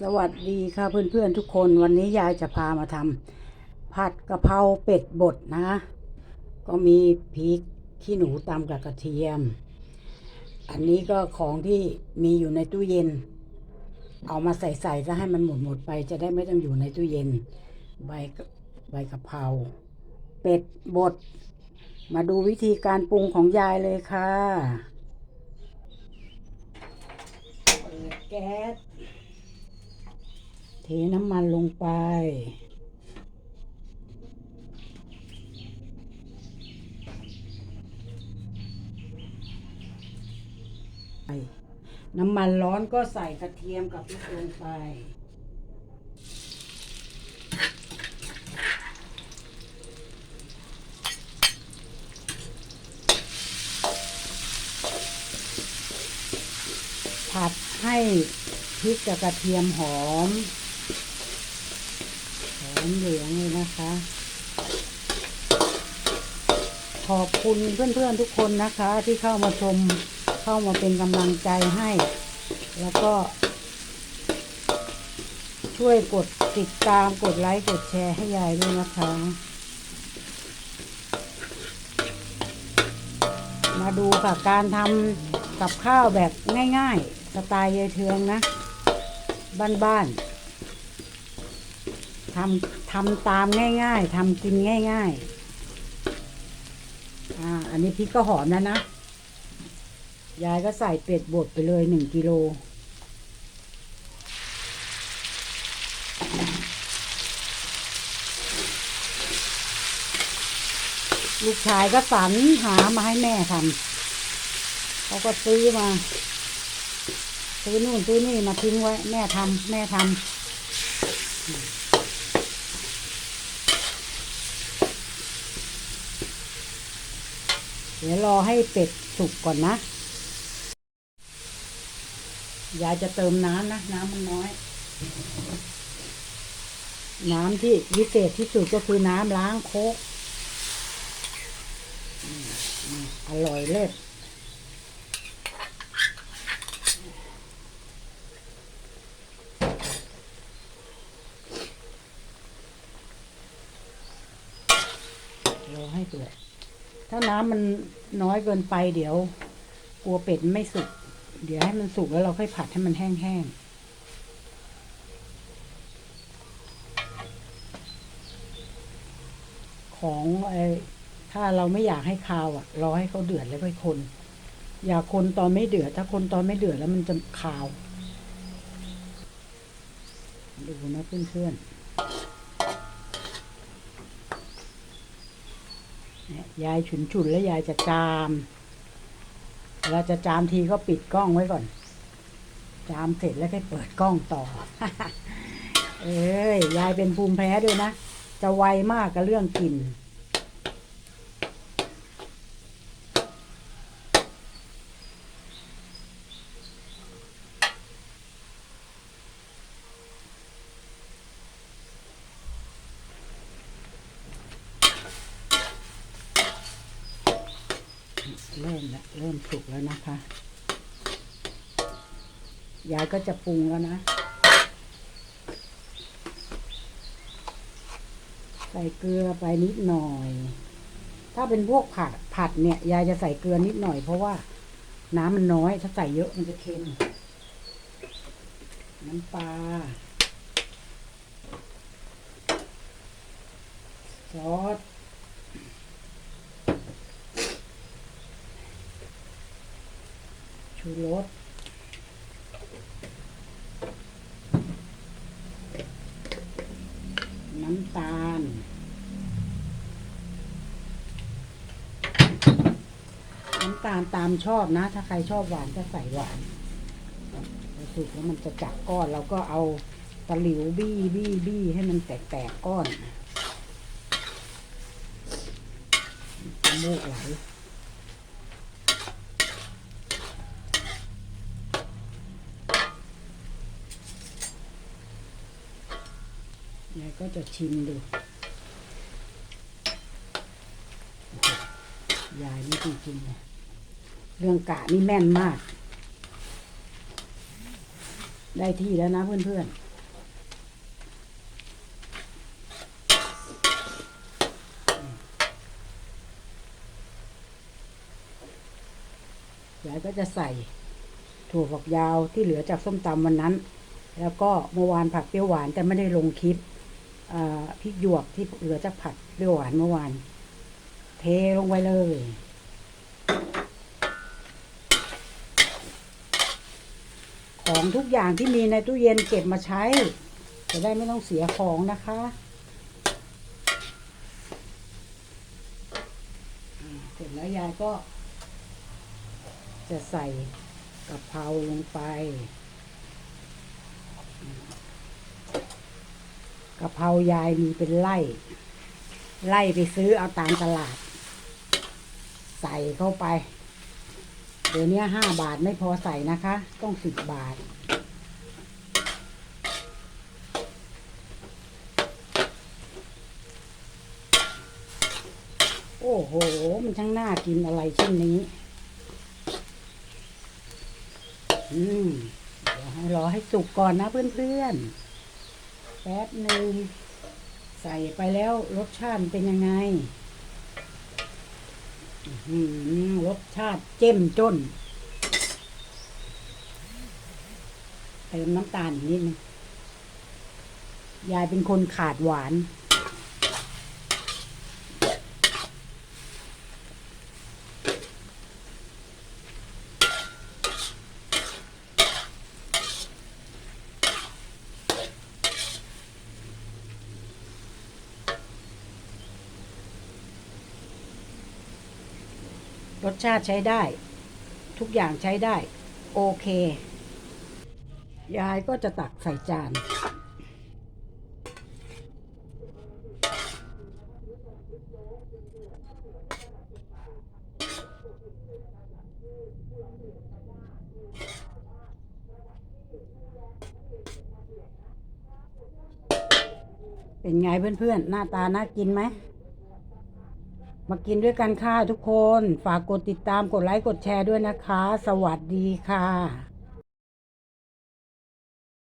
สวัสดีค่ะเพื่อนๆทุกคนวันนี้ยายจะพามาทำผัดกะเพราเป็ดบดนะก็มีพริกขี้หนูตำกับกระเทียม อันนี้ก็ของที่มีอยู่ในตู้เย็น เอามาใส่ใส่จะให้มันหมดหมดไป จะได้ไม่ต้องอยู่ในตู้เย็น ใบใบกะเพราเป็ดบด มาดูวิธีการปรุงของยายเลยค่ะเปิดแก๊ส เทน้ำมันลงไป น้ำมันร้อนก็ใส่กระเทียมกับพริกลงไป ผัดให้พริกกับกระเทียมหอมหอม เหลืองเลยนะคะ ขอบคุณเพื่อนๆทุกคนนะคะ ที่เข้ามาชมเข้ามาเป็นกำลังใจให้ แล้วก็ ช่วยกดติดตามกดไลค์กดแชร์ให้ยายด้วยนะคะ มาดูค่ะการทำกับข้าวแบบง่ายๆ สไตล์ยายเทืองนะ บ้านๆ ทำทำตามง่าย ๆทำกินง่าย ๆ อ่า อันนี้พริกก็หอมแล้วนะ ยายก็ใส่เป็ดบดไปเลยหนึ่งกิโลลูกชายก็สรรหามาให้แม่ทำเขาก็ซื้อมา ซื้อนู่นซื้อนี่มาทิ้งไว้ แม่ทำแม่ทำ เดี๋ยวรอให้เป็ดสุกก่อนนะยายจะเติมน้ำนะ น้ำมันน้อย น้ำที่วิเศษที่สุดก็คือน้ำล้างโคกอร่อยเลิศรอให้เดือด ถ้าน้ำมันน้อยเกินไปเดี๋ยว กลัวเป็ดไม่สุก เดี๋ยวให้มันสุกแล้วเราค่อยผัดให้มันแห้งๆของไอ้ถ้าเราไม่อยากให้คาวอะรอให้เขาเดือดแล้วค่อยคน อย่าคนตอนไม่เดือด ถ้าคนตอนไม่เดือดแล้วมันจะคาว ดูนะเพื่อนๆ เนี่ ยายฉุนฉุนๆแล้วยายจะจามเราจะจามทีก็ปิดกล้องไว้ก่อน จามเสร็จแล้วค่อยเปิดกล้องต่อ เอ้ยยายเป็นภูมิแพ้ด้วยนะ จะไวมากกับเรื่องกลิ่น เริ่มแล้วเริ่มสุกแล้วนะคะยายก็จะปรุงแล้วนะ ใส่เกลือไปนิดหน่อย ถ้าเป็นพวกผัดผัดเนี่ย ยายจะใส่เกลือนิดหน่อยเพราะว่าน้ำมันน้อย ถ้าใส่เยอะมันจะเค็ม น้ำปลาซอส ชูรสน้ำตาล น้ำตาลตามชอบนะ ถ้าใครชอบหวานก็ใส่หวานสุกแล้วมันจะจับก้อนเราก็เอาตะหลิวบี้บี้บี้ให้มันแตกแตกๆก้อนมูกไหล ก็จะชิมดูยายนี่จริงๆนะเรื่องกะนี่แม่นมาก ได้ที่แล้วนะเพื่อนๆยายก็จะใส่ถั่วฝักยาวที่เหลือจากส้มตำวันนั้น แล้วก็เมื่อวานผักเปรี้ยวหวานแต่ไม่ได้ลงคลิป พริกหยวกที่เหลือจากผัดเปรี้ยวหวานเมื่อวาน เทลงไปเลย ของทุกอย่างที่มีในตู้เย็นเก็บมาใช้ จะได้ไม่ต้องเสียของนะคะเสร็จแล้วยายก็ จะใส่กะเพราลงไปะเพรายายมีเป็นไล่ไล่ไปซื้อเอาตามตลาด ใส่เข้าไป เดี๋ยวนี้ห้าบาทไม่พอใส่นะคะ ต้องสิบบาท โอ้โห มันช่างน่ากินอะไรเช่นนี้ อืมเดี๋ยวให้รอให้สุกก่อนนะเพื่อนๆ แป๊บหนึ่งใส่ไปแล้วรสชาติเป็นยังไงรสชาติเจ้มจนเติมน้ำตาลอีกนิดนึงยายเป็นคนขาดหวาน รสชาติใช้ได้ ทุกอย่างใช้ได้ โอเค ยายก็จะตักใส่จานเป็นไงเพื่อนๆ หน้าตาน่ากินไหม มากินด้วยกันค่ะทุกคน ฝากกดติดตามกดไลค์กดแชร์ด้วยนะคะ สวัสดีค่ะ